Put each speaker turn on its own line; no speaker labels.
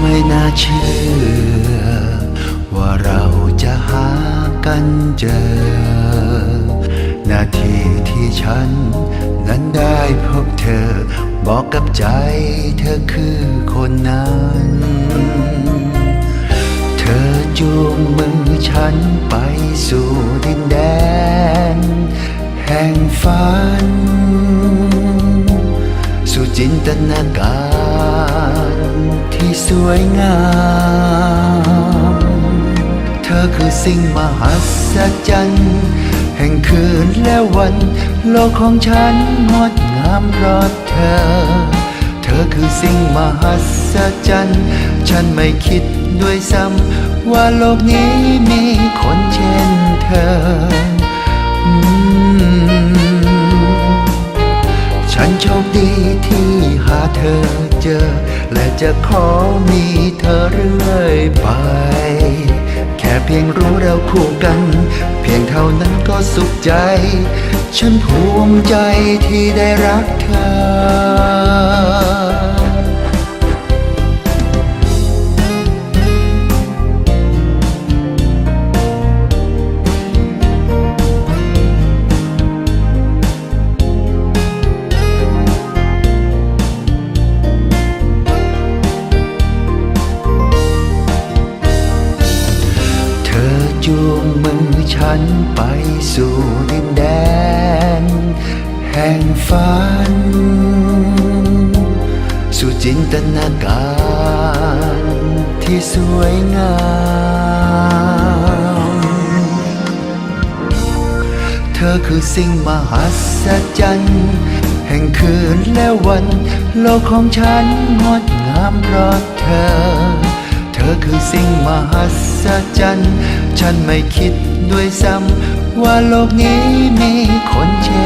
ไม่น่าเชื่อ ว่าเราจะหากันเจอ นาทีที่ ฉัน นั้นได้พบเธอ บอกกับใจเธอคือคนนั้น เธอจูงมือฉันไปสู่ดินแดน แห่งฝัน สู่จินตนาการที่สวยงาม เธอคือสิ่งมหัศจรรย์ แห่งคืนและวัน โลกของฉันงดงามเพราะเธอ เธอคือสิ่งมหัศจรรย์ ฉันไม่คิดด้วยซ้ำว่าโลกนี้มีคนเช่นเธออืมฉันโชคดีที่หาเธอเจอ และจะขอมีเธอเรื่อยไปแค่เพียงรู้เราคู่กัน เพียงเท่านั้นก็สุขใจฉันภูมิใจที่ได้รักเธอเธอจูงมือฉันไปสู่ดินแดน ห่งฝัน สู่จินตนาการที่สวยงาม เธอคือสิ่งมหัศจรรย์ แห่งคืนและวัน โลกของฉันงดงามเพราะเธอ เธอคือสิ่งมหัศจรรย์ ฉันไม่คิดด้วยซ้ำว่าโลกนี้มีคนเช่น